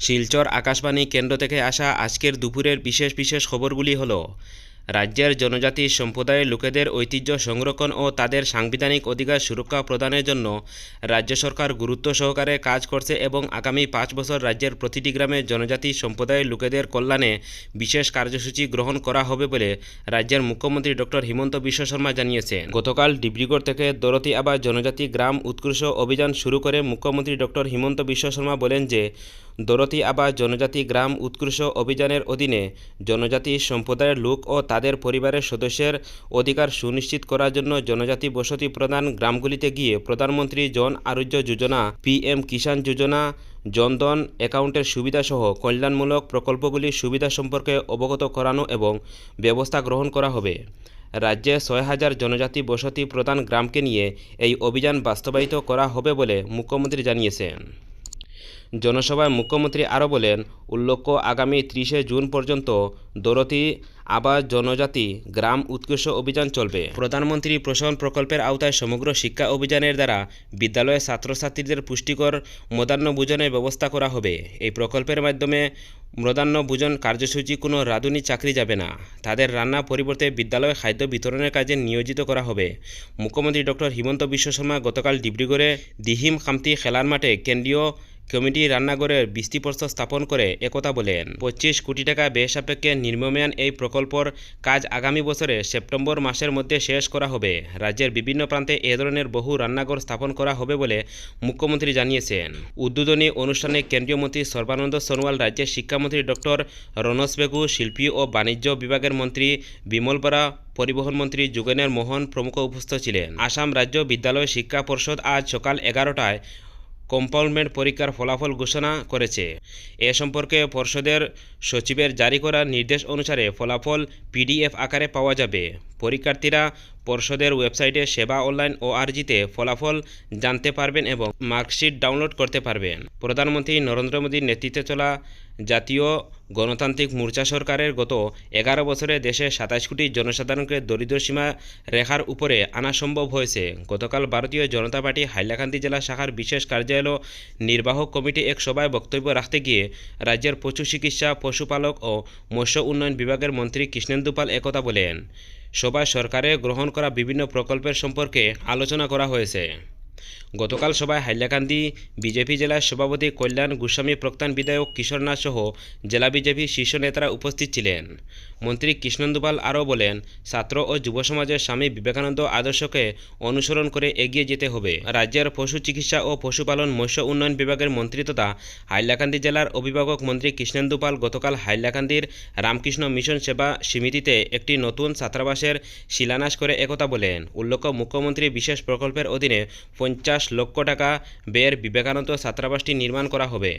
শিলচর আকাশবাণী কেন্দ্র থেকে আসা আজকের দুপুরের বিশেষ বিশেষ খবরগুলি হল, রাজ্যের জনজাতি সম্প্রদায়ের লোকেদের ঐতিহ্য সংরক্ষণ ও তাদের সাংবিধানিক অধিকার সুরক্ষা প্রদানের জন্য রাজ্য সরকার গুরুত্ব সহকারে কাজ করছে এবং আগামী পাঁচ বছর রাজ্যের প্রতিটি গ্রামে জনজাতি সম্প্রদায়ের লোকেদের কল্যাণে বিশেষ কার্যসূচি গ্রহণ করা হবে বলে রাজ্যের মুখ্যমন্ত্রী ডক্টর হিমন্ত বিশ্ব শর্মা জানিয়েছেন গতকাল ডিব্রুগড় থেকে দরতি আবা জনজাতি গ্রাম উৎকর্ষ অভিযান শুরু করে মুখ্যমন্ত্রী ডক্টর হিমন্ত বিশ্ব শর্মা বলেন যে দরতি আবা জনজাতি গ্রাম উৎকর্ষ অভিযানের অধীনে জনজাতি সম্প্রদায়ের লোক ও তাদের পরিবারের সদস্যের অধিকার সুনিশ্চিত করার জন্য জনজাতি বসতি প্রদান গ্রামগুলিতে গিয়ে প্রধানমন্ত্রী জন আরোগ্য যোজনা, পিএম কিষাণ যোজনা, জনধন অ্যাকাউন্টের সুবিধাসহ কল্যাণমূলক প্রকল্পগুলির সুবিধা সম্পর্কে অবগত করানো এবং ব্যবস্থা গ্রহণ করা হবে। রাজ্যে ছয় হাজার জনজাতি বসতি প্রধান গ্রামকে নিয়ে এই অভিযান বাস্তবায়িত করা হবে বলে মুখ্যমন্ত্রী জানিয়েছেন। জনসভায় মুখ্যমন্ত্রী আরও বলেন, উল্লেখ্য, আগামী ত্রিশে জুন পর্যন্ত দরতি আবাস জনজাতি গ্রাম উৎকর্ষ অভিযান চলবে। প্রধানমন্ত্রী পোষণ প্রকল্পের আওতায় সমগ্র শিক্ষা অভিযানের দ্বারা বিদ্যালয়ে ছাত্রছাত্রীদের পুষ্টিকর মধ্যাহ্ন ভোজনের ব্যবস্থা করা হবে। এই প্রকল্পের মাধ্যমে মধ্যাহ্ন ভোজন কার্যসূচি কোনো রাঁধুনি চাকরি যাবে না। তাদের রান্না পরিবর্তে বিদ্যালয়ে খাদ্য বিতরণের কাজে নিয়োজিত করা হবে। মুখ্যমন্ত্রী ডক্টর হিমন্ত বিশ্ব শর্মা গতকাল ডিব্রুগড়ে দিহিম খামতি খেলার মাঠে কেন্দ্রীয় কমিটি রান্নাঘরের ভিত্তিপ্রস্তর স্থাপন করে একথা বলেন। পঁচিশ কোটি টাকা ব্যয় সাপেক্ষে নির্মীয়মান এই প্রকল্পর কাজ আগামী বছরে সেপ্টেম্বর মাসের মধ্যে শেষ করা হবে। রাজ্যের বিভিন্ন প্রান্তে এ ধরনের বহু রান্নাঘর স্থাপন করা হবে বলে মুখ্যমন্ত্রী জানিয়েছেন। উদ্বোধনী অনুষ্ঠানে কেন্দ্রীয় মন্ত্রী সর্বানন্দ সোনোয়াল, রাজ্যের শিক্ষামন্ত্রী ডক্টর রনস বেগু, শিল্পী ও বাণিজ্য বিভাগের মন্ত্রী বিমল বরা, পরিবহন মন্ত্রী যুগেনের মোহন প্রমুখ উপস্থিত ছিলেন। আসাম রাজ্য বিদ্যালয় শিক্ষা পর্ষদ আজ সকাল এগারোটায় কম্পাউন্ডমেন্ট পরীক্ষার ফলাফল ঘোষণা করেছে। এ সম্পর্কে পর্ষদের সচিবের জারি করা নির্দেশ অনুসারে ফলাফল পিডিএফ আকারে পাওয়া যাবে। পরীক্ষার্থীরা পর্ষদের ওয়েবসাইটে সেবা অনলাইন ও ওআরজিতে ফলাফল জানতে পারবেন এবং মার্কশিট ডাউনলোড করতে পারবেন। প্রধানমন্ত্রী নরেন্দ্র মোদীর নেতৃত্বে চলা জাতীয় গণতান্ত্রিক মোর্চা সরকারের গত এগারো বছরে দেশে সাতাশ কোটি জনসাধারণকে দরিদ্র সীমা রেখার উপরে আনা সম্ভব হয়েছে। গতকাল ভারতীয় জনতা পার্টি হাইলাকান্দি জেলা শাখার বিশেষ কার্যালয় নির্বাহক কমিটি এক সভায় বক্তব্য রাখতে গিয়ে রাজ্যের পশু চিকিৎসা, পশুপালক ও মৎস্য উন্নয়ন বিভাগের মন্ত্রী কৃষ্ণেন্দু পাল একথা বলেন। সভায় সরকারে গ্রহণ করা বিভিন্ন প্রকল্পের সম্পর্কে আলোচনা করা হয়েছে। গতকাল সভায় হাইলাকান্দি বিজেপি জেলার সভাপতি কল্যাণ গোস্বামী, প্রক্তান বিধায়ক কিশোরনাথ সহ জেলা বিজেপি শীর্ষ নেতারা উপস্থিত ছিলেন। মন্ত্রী কৃষ্ণন্দুপাল আরও বলেন, ছাত্র ও যুব সমাজের স্বামী বিবেকানন্দ আদর্শকে অনুসরণ করে এগিয়ে যেতে হবে। রাজ্যের পশু চিকিৎসা ও পশুপালন মৎস্য উন্নয়ন বিভাগের মন্ত্রী তথা হাইলাকান্দি জেলার অভিভাবক মন্ত্রী কৃষ্ণেন্দুপাল গতকাল হাইলাকান্দির রামকৃষ্ণ মিশন সেবা সমিতিতে একটি নতুন ছাত্রাবাসের শিলান্যাস করে একথা বলেন। উল্লেখ্য, মুখ্যমন্ত্রী বিশেষ প্রকল্পের অধীনে পঞ্চাশ লক্ষ টাকা। ব্যয়ের বিবেকানন্দ ছাত্রাবাসটি নির্মাণ করা হবে।